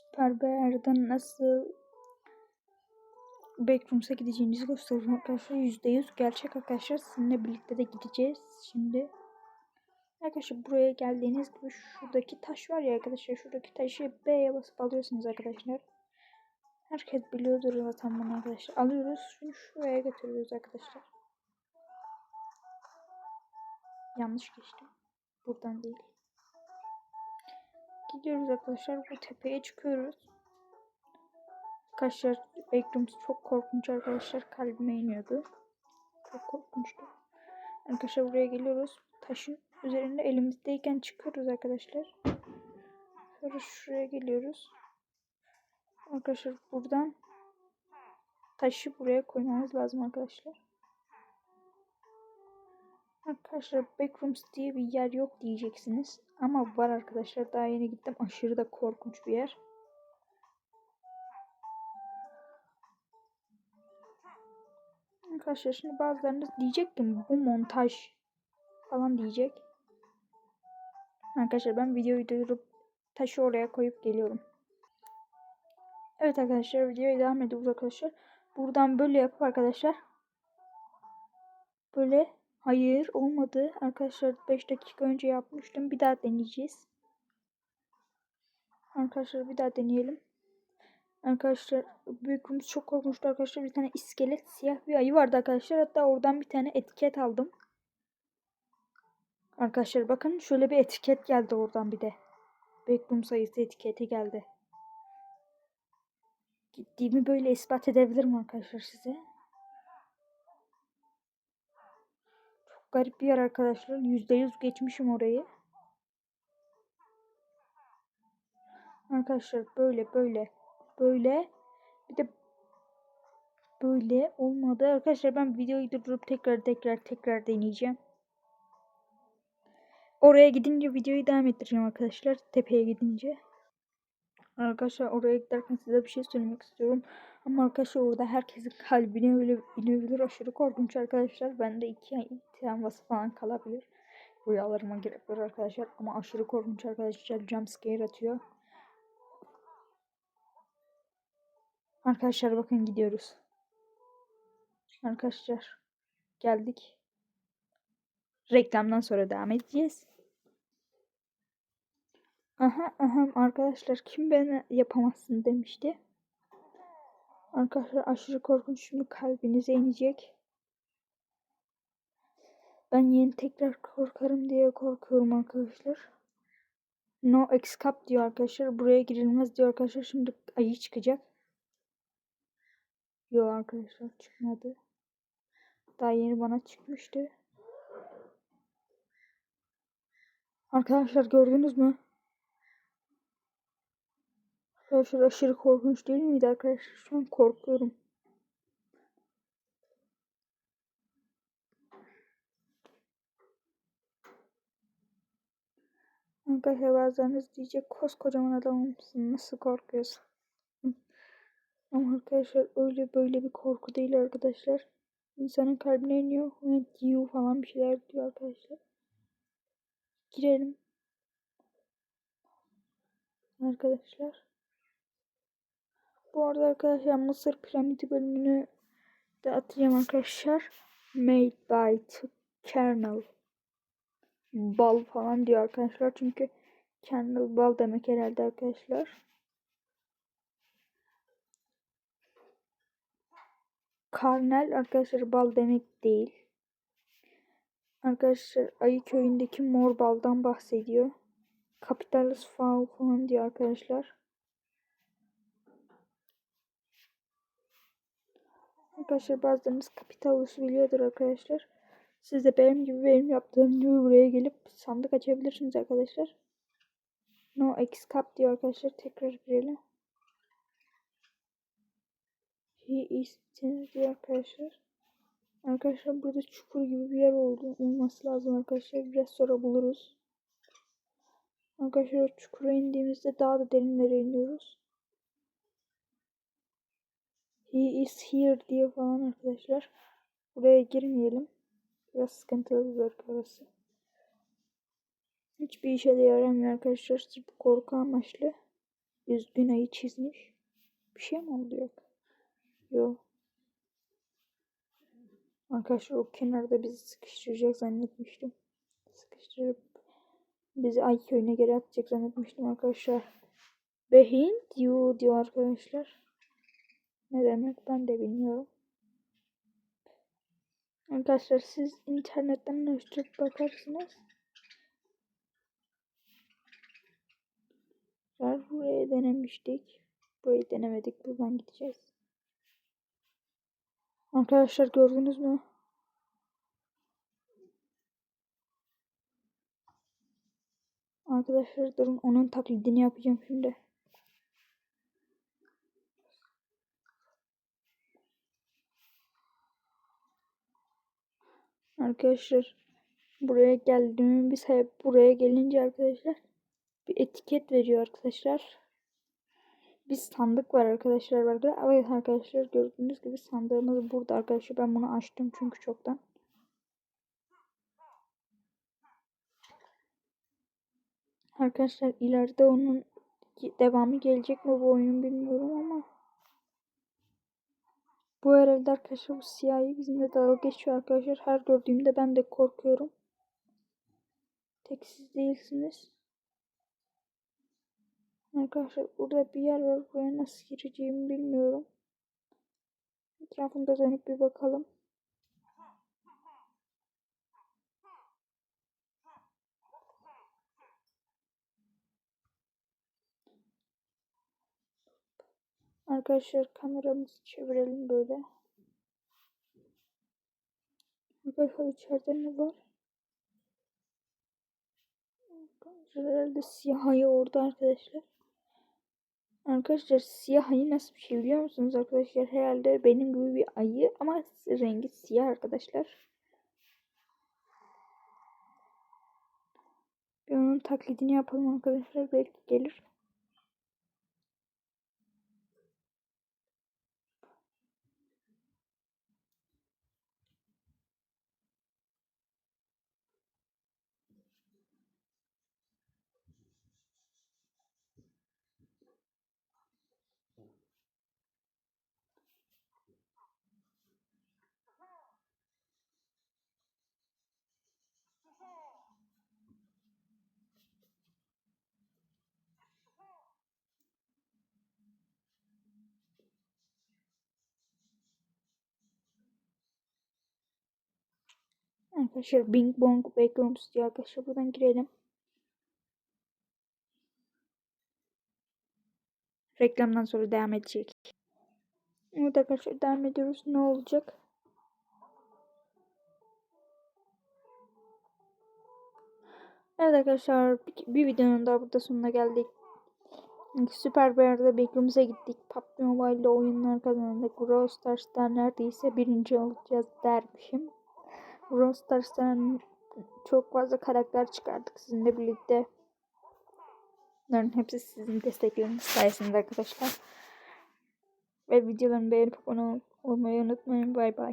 Süper Bear'dan nasıl Backrooms'a gideceğinizi göstereceğim arkadaşlar. %100 gerçek arkadaşlar. Sizinle birlikte de gideceğiz şimdi. Arkadaşlar buraya geldiğiniz gibi şuradaki taş var ya arkadaşlar. Şuradaki taşı B'ye basıp alıyorsunuz arkadaşlar. Herkes biliyordur zaten bunu arkadaşlar. Alıyoruz. Şunu şuraya götürüyoruz arkadaşlar. Yanlış geçtim. Buradan değil. Gidiyoruz arkadaşlar. Bu tepeye çıkıyoruz. Arkadaşlar Backrooms çok korkunç arkadaşlar. Kalbime iniyordu. Çok korkunçtu. Arkadaşlar buraya geliyoruz. Taşın üzerinde elimizdeyken çıkıyoruz arkadaşlar. Sonra şuraya geliyoruz. Arkadaşlar buradan taşı buraya koymamız lazım arkadaşlar. Arkadaşlar Backrooms diye bir yer yok diyeceksiniz. Ama var arkadaşlar. Daha yeni gittim. Aşırı da korkunç bir yer. Arkadaşlar şimdi bazılarınız diyecek ki bu montaj falan diyecek. Arkadaşlar ben videoyu durdurup taşı oraya koyup geliyorum. Evet arkadaşlar videoya devam ediyoruz arkadaşlar. Buradan böyle yapıp arkadaşlar. Böyle hayır olmadı. Arkadaşlar 5 dakika önce yapmıştım. Bir daha deneyeceğiz. Arkadaşlar bir daha deneyelim. Arkadaşlar büyükümüz çok korkmuştu arkadaşlar. Bir tane iskelet siyah bir ayı vardı arkadaşlar. Hatta oradan bir tane etiket aldım. Arkadaşlar bakın şöyle bir etiket geldi oradan bir de. Backroom sayısı etiketi geldi. Gittiğimi böyle ispat edebilirim arkadaşlar size. Garip bir yer arkadaşlar. %100 geçmişim orayı. Arkadaşlar böyle böyle böyle bir de böyle olmadı. Arkadaşlar ben videoyu durdurup tekrar tekrar tekrar deneyeceğim. Oraya gidince videoyu devam ettireceğim arkadaşlar. Tepeye gidince. Arkadaşlar oraya giderken size bir şey söylemek istiyorum. Ama arkadaşlar orada herkesin kalbine öyle inebilir. Aşırı korkunç arkadaşlar. Bende iki travması falan kalabilir. Rüyalarıma girebilir arkadaşlar. Ama aşırı korkunç arkadaşlar. Jumpscare atıyor. Arkadaşlar bakın gidiyoruz. Arkadaşlar geldik. Reklamdan sonra devam edeceğiz. Aha aha arkadaşlar kim beni yapamazsın demişti. Arkadaşlar aşırı korkunç şimdi kalbinize inecek. Ben yeni tekrar korkarım diye korkuyorum arkadaşlar. No escape diyor arkadaşlar. Buraya girilmez diyor arkadaşlar. Şimdi ayı çıkacak. Yok arkadaşlar çıkmadı. Daha yeni bana çıkmıştı. Arkadaşlar gördünüz mü? Arkadaşlar aşırı korkunç değil miydi arkadaşlar? Şu an korkuyorum. Arkadaşlar bazılarınız diyecek koskocaman adamımsın nasıl korkuyorsun? Ama arkadaşlar öyle böyle bir korku değil arkadaşlar. İnsanın kalbine iniyor. Went you falan bir şeyler diyor arkadaşlar. Girelim. Arkadaşlar. Bu arada arkadaşlar Mısır piramidi bölümünü de atacağım arkadaşlar. Made by kernel. Bal falan diyor arkadaşlar. Çünkü kernel bal demek herhalde arkadaşlar. Karnel arkadaşlar bal demek değil. Arkadaşlar Ayı köyündeki mor baldan bahsediyor. Capitalus faul falan diyor arkadaşlar. Arkadaşlar bazılarınız Capitalus'u biliyordur arkadaşlar. Siz de benim gibi benim yaptığım gibi buraya gelip sandık açabilirsiniz arkadaşlar. No X Cup diyor arkadaşlar. Tekrar girelim. He is diyor arkadaşlar. Arkadaşlar burada çukur gibi bir yer oldu. Olması lazım arkadaşlar. Biraz sonra buluruz. Arkadaşlar çukura indiğimizde daha da derinlere iniyoruz. He is here diye falan arkadaşlar. Buraya girmeyelim. Biraz sıkıntılı bir bölge orası. Hiçbir işe de yaramıyor arkadaşlar. Sırf korku amaçlı. üzgün ayı çizmiş. Bir şey mi oldu yok? Yok. Arkadaşlar o kenarda bizi sıkıştıracak zannetmiştim. Sıkıştırıp bizi ay köyüne geri atacak zannetmiştim arkadaşlar. Behind you diyor arkadaşlar. Ne demek ben de bilmiyorum. Arkadaşlar siz internetten araştırıp bakarsınız. Arkadaşlar buraya denemiştik. Burayı denemedik. Buradan gideceğiz. Arkadaşlar gördünüz mü? Arkadaşlar durun onun taklidini yapacağım şimdi. Arkadaşlar buraya geldiğimin bir sebep buraya gelince arkadaşlar bir etiket veriyor arkadaşlar. Bir sandık var arkadaşlar burada. Evet arkadaşlar gördüğünüz gibi sandığımız burada arkadaşlar. Ben bunu açtım çünkü çoktan. Arkadaşlar ileride onun devamı gelecek mi bu oyunun bilmiyorum ama bu herhalde arkadaşlar bu siyahi bizimle dalga geçiyor arkadaşlar. Her gördüğümde ben de korkuyorum. Tek siz değilsiniz. Arkadaşlar burada bir yer var. Buraya nasıl gireceğimi bilmiyorum. Etrafında dönüp bir bakalım. Arkadaşlar kameramızı çevirelim böyle. Arkadaşlar içeride ne var? Herhalde siyah ayı orada arkadaşlar. Arkadaşlar siyah ayı nasıl bir şey biliyor musunuz arkadaşlar? Herhalde benim gibi bir ayı ama rengi siyah arkadaşlar. Bir onun taklidini yapalım arkadaşlar. Belki gelir. Arkadaşlar Bing Bong Backrooms diyor arkadaşlar. Buradan girelim. Reklamdan sonra devam edecek. Evet arkadaşlar devam ediyoruz. Ne olacak? Evet arkadaşlar bir, videonun daha burada sonuna geldik. Süper Bear'da Backrooms'a gittik. PUBG Mobile'de oyunlar kazandık. Brawl Stars'ta neredeyse birinci olacağız dermişim. Brawl Stars'tan çok fazla karakter çıkardık sizinle birlikte. Bunların hepsi sizin destekleriniz sayesinde arkadaşlar. Ve videolarımı beğenip abone olmayı unutmayın. Bay bay.